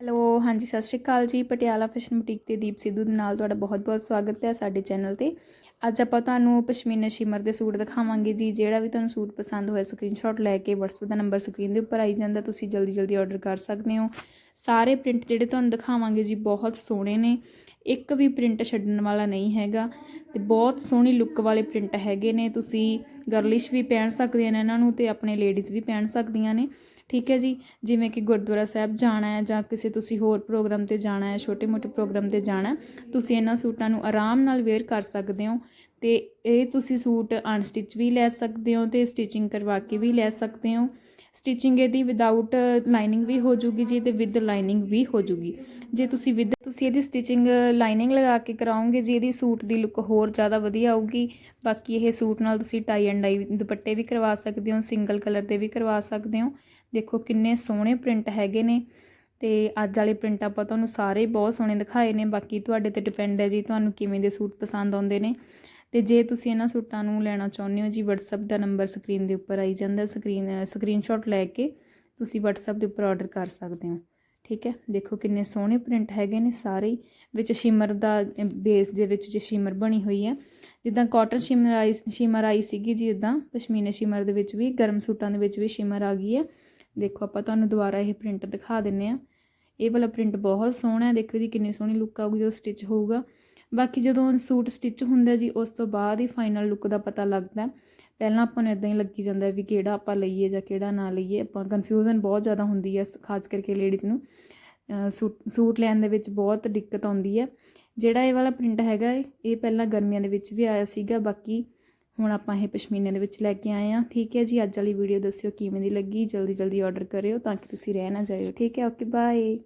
Hello, ਹਾਂਜੀ, ਸਤਿ ਸ਼੍ਰੀ ਅਕਾਲ ਜੀ। ਪਟਿਆਲਾ ਫੈਸ਼ਨ ਬੁਟੀਕ ਤੇ ਦੀਪ ਸਿੱਧੂ ਦੇ ਨਾਲ ਤੁਹਾਡਾ ਬਹੁਤ-ਬਹੁਤ ਸਵਾਗਤ ਹੈ ਸਾਡੇ ਚੈਨਲ ਤੇ। ਅੱਜ ਆਪਾਂ ਤੁਹਾਨੂੰ ਪਸ਼ਮੀਨਾ ਸ਼ਿਮਰ ਦੇ ਸੂਟ ਦਿਖਾਵਾਂਗੇ ਜੀ, ਜਿਹੜਾ ਵੀ ਤੁਹਾਨੂੰ ਸੂਟ ਪਸੰਦ ਹੋਇਆ ਸਕਰੀਨਸ਼ਾਟ ਲੈ ਕੇ WhatsApp ਦਾ ਨੰਬਰ ਸਕਰੀਨ ਦੇ ਉੱਪਰ ਆਈ ਜਾਂਦਾ, ਤੁਸੀਂ ਜਲਦੀ-ਜਲਦੀ ਆਰਡਰ ਕਰ ਸਕਦੇ ਹੋ। ਸਾਰੇ ਪ੍ਰਿੰਟ ਜਿਹੜੇ ਤੁਹਾਨੂੰ ਦਿਖਾਵਾਂਗੇ ਜੀ, ਬਹੁਤ ਸੋਹਣੇ ਨੇ। ਇੱਕ ਵੀ ਪ੍ਰਿੰਟ ਛੱਡਣ ਵਾਲਾ ਨਹੀਂ ਹੈਗਾ ਤੇ ਬਹੁਤ ਸੋਹਣੀ ਲੁੱਕ ਵਾਲੇ ਪ੍ਰਿੰਟ ਹੈਗੇ ਨੇ, ਤੁਸੀਂ ਗਰਲਿਸ਼ ਵੀ ਪਹਿਨ ਸਕਦੇ ਨੇ ਇਹਨਾਂ ਨੂੰ ਤੇ ਆਪਣੇ ਲੇਡੀਜ਼ ਵੀ ਪਹਿਨ ਸਕਦੀਆਂ ਨੇ। ਠੀਕ ਹੈ ਜੀ, ਜਿਵੇਂ ਕਿ ਗੁਰਦੁਆਰਾ ਸਾਹਿਬ ਜਾਣਾ ਹੈ ਜਾਂ ਕਿਸੇ ਤੁਸੀਂ ਹੋਰ ਪ੍ਰੋਗਰਾਮ ਤੇ ਜਾਣਾ ਹੈ ਛੋਟੇ-ਮੋਟੇ ਪ੍ਰੋਗਰਾਮ ਤੇ ਜਾਣਾ ਤੁਸੀਂ ਇਹਨਾਂ ਸੂਟਾਂ ਨੂੰ ਆਰਾਮ ਨਾਲ ਵੇਅਰ ਕਰ ਸਕਦੇ ਹੋ ਤੇ ਇਹ ਤੁਸੀਂ ਸੂਟ ਅਨਸਟਿਚ ਵੀ ਲੈ ਸਕਦੇ ਹੋ ਤੇ ਸਟਿਚਿੰਗ ਕਰਵਾ ਕੇ ਵੀ ਲੈ ਸਕਦੇ ਹੋ। ਸਟਿਚਿੰਗ ਇਹਦੀ ਵਿਦਆਊਟ ਲਾਈਨਿੰਗ ਵੀ ਹੋ ਜੂਗੀ ਜੀ ਤੇ ਵਿਦ ਲਾਈਨਿੰਗ ਵੀ ਹੋ ਜੂਗੀ। ਜੇ ਤੁਸੀਂ ਵਿਦ ਤੁਸੀਂ ਇਹਦੀ ਸਟਿਚਿੰਗ ਲਾਈਨਿੰਗ ਲਗਾ ਕੇ ਕਰਾਓਗੇ, ਜੀ ਇਹਦੀ ਸੂਟ ਦੀ ਲੁੱਕ ਹੋਰ ਜ਼ਿਆਦਾ ਵਧੀਆ ਆਊਗੀ, ਬਾਕੀ ਇਹ ਸੂਟ ਨਾਲ ਤੁਸੀਂ ਟਾਈ ਐਂਡ ਡਾਈ ਦੁਪੱਟੇ ਵੀ ਕਰਵਾ ਸਕਦੇ ਹੋ ਸਿੰਗਲ ਕਲਰ ਦੇ ਵੀ ਕਰਵਾ ਸਕਦੇ ਹੋ। ਦੇਖੋ ਕਿੰਨੇ ਸੋਹਣੇ ਪ੍ਰਿੰਟ ਹੈਗੇ ਨੇ ਤੇ ਅੱਜ ਵਾਲੇ ਪ੍ਰਿੰਟ ਆਪਾਂ ਤੁਹਾਨੂੰ ਸਾਰੇ ਬਹੁਤ ਸੋਹਣੇ ਦਿਖਾਏ ਨੇ, ਬਾਕੀ ਤੁਹਾਡੇ ਤੇ ਡਿਪੈਂਡ ਹੈ ਜੀ ਤੁਹਾਨੂੰ ਕਿਵੇਂ ਦੇ ਸੂਟ ਪਸੰਦ ਆਉਂਦੇ ਨੇ। ਤੇ ਜੇ ਤੁਸੀਂ ਇਹਨਾਂ ਸੂਟਾਂ ਨੂੰ ਲੈਣਾ ਚਾਹੁੰਦੇ ਹੋ ਜੀ, WhatsApp ਦਾ ਨੰਬਰ ਸਕਰੀਨ ਦੇ ਉੱਪਰ ਆਈ ਜਾਂਦਾ ਸਕਰੀਨ ਸਕਰੀਨਸ਼ਾਟ ਲੈ ਕੇ ਤੁਸੀਂ WhatsApp ਦੇ ਉੱਪਰ ਆਰਡਰ ਕਰ ਸਕਦੇ ਹੋ। ਠੀਕ ਹੈ? ਦੇਖੋ ਕਿੰਨੇ ਸੋਹਣੇ ਪ੍ਰਿੰਟ ਹੈਗੇ ਨੇ ਸਾਰੇ ਵਿੱਚ ਸ਼ਿਮਰ ਦਾ ਬੇਸ ਦੇ ਵਿੱਚ ਜੇ ਸ਼ਿਮਰ ਬਣੀ ਹੋਈ ਹੈ। ਜਿੱਦਾਂ ਕਾਟਨ ਸ਼ਿਮਰ ਆਈ ਸ਼ਿਮਰ ਆਈ ਸੀਗੀ ਜੀ ਇਦਾਂ ਪਸ਼ਮੀਨੇ ਸ਼ਿਮਰ ਦੇ ਵਿੱਚ ਵੀ, ਗਰਮ ਸੂਟਾਂ ਦੇ ਵਿੱਚ ਵੀ ਸ਼ਿਮਰ ਆ ਗਈ ਹੈ। ਦੇਖੋ ਆਪਾਂ ਤੁਹਾਨੂੰ ਦੁਬਾਰਾ ਇਹ ਪ੍ਰਿੰਟ ਦਿਖਾ ਦਿੰਨੇ ਆ ਇਹ ਵਾਲਾ ਪ੍ਰਿੰਟ ਬਹੁਤ ਸੋਹਣਾ ਹੈ। ਦੇਖੋ ਇਹਦੀ ਕਿੰਨੀ ਸੋਹਣੀ ਲੁੱਕ ਆਊਗੀ, ਜਦੋਂ ਸਟਿਚ ਹੋਊਗਾ। ਬਾਕੀ ਜਦੋਂ ਸੂਟ ਸਟਿਚ ਹੁੰਦਾ ਜੀ, ਉਸ ਤੋਂ ਬਾਅਦ ਹੀ ਫਾਈਨਲ ਲੁੱਕ ਦਾ ਪਤਾ ਲੱਗਦਾ। ਪਹਿਲਾਂ ਆਪਾਂ ਨੂੰ ਇਦਾਂ ਹੀ ਲੱਗੀ ਜਾਂਦਾ ਵੀ ਕਿਹੜਾ ਆਪਾਂ ਲਈਏ ਜਾਂ ਕਿਹੜਾ ਨਾ ਲਈਏ। ਆਪਾਂ ਕਨਫਿਊਜ਼ਨ ਬਹੁਤ ਜ਼ਿਆਦਾ ਹੁੰਦੀ ਹੈ ਖਾਸ ਕਰਕੇ ਲੇਡੀਜ਼ ਨੂੰ। ਸੂਟ ਸੂਟ ਲੈਣ ਦੇ ਵਿੱਚ ਬਹੁਤ ਦਿੱਕਤ ਆਉਂਦੀ ਹੈ। ਜਿਹੜਾ ਇਹ ਵਾਲਾ ਪ੍ਰਿੰਟ ਹੈਗਾ ਇਹ ਇਹ ਪਹਿਲਾਂ ਗਰਮੀਆਂ ਦੇ ਵਿੱਚ ਵੀ ਆਇਆ ਸੀਗਾ। ਬਾਕੀ ਹੁਣ ਆਪਾਂ ਇਹ ਪਸ਼ਮੀਨੇ ਦੇ ਵਿੱਚ ਲੈ ਕੇ ਆਏ ਆ ਠੀਕ ਹੈ ਜੀ, ਅੱਜ ਵਾਲੀ ਵੀਡੀਓ ਦੱਸਿਓ ਕਿਵੇਂ ਦੀ ਲੱਗੀ। ਜਲਦੀ ਜਲਦੀ ਆਰਡਰ ਕਰਿਓ ਤਾਂ ਕਿ ਤੁਸੀਂ ਰਹਿ ਨਾ ਜਾਇਓ। ਠੀਕ ਹੈ ਓਕੇ ਬਾਏ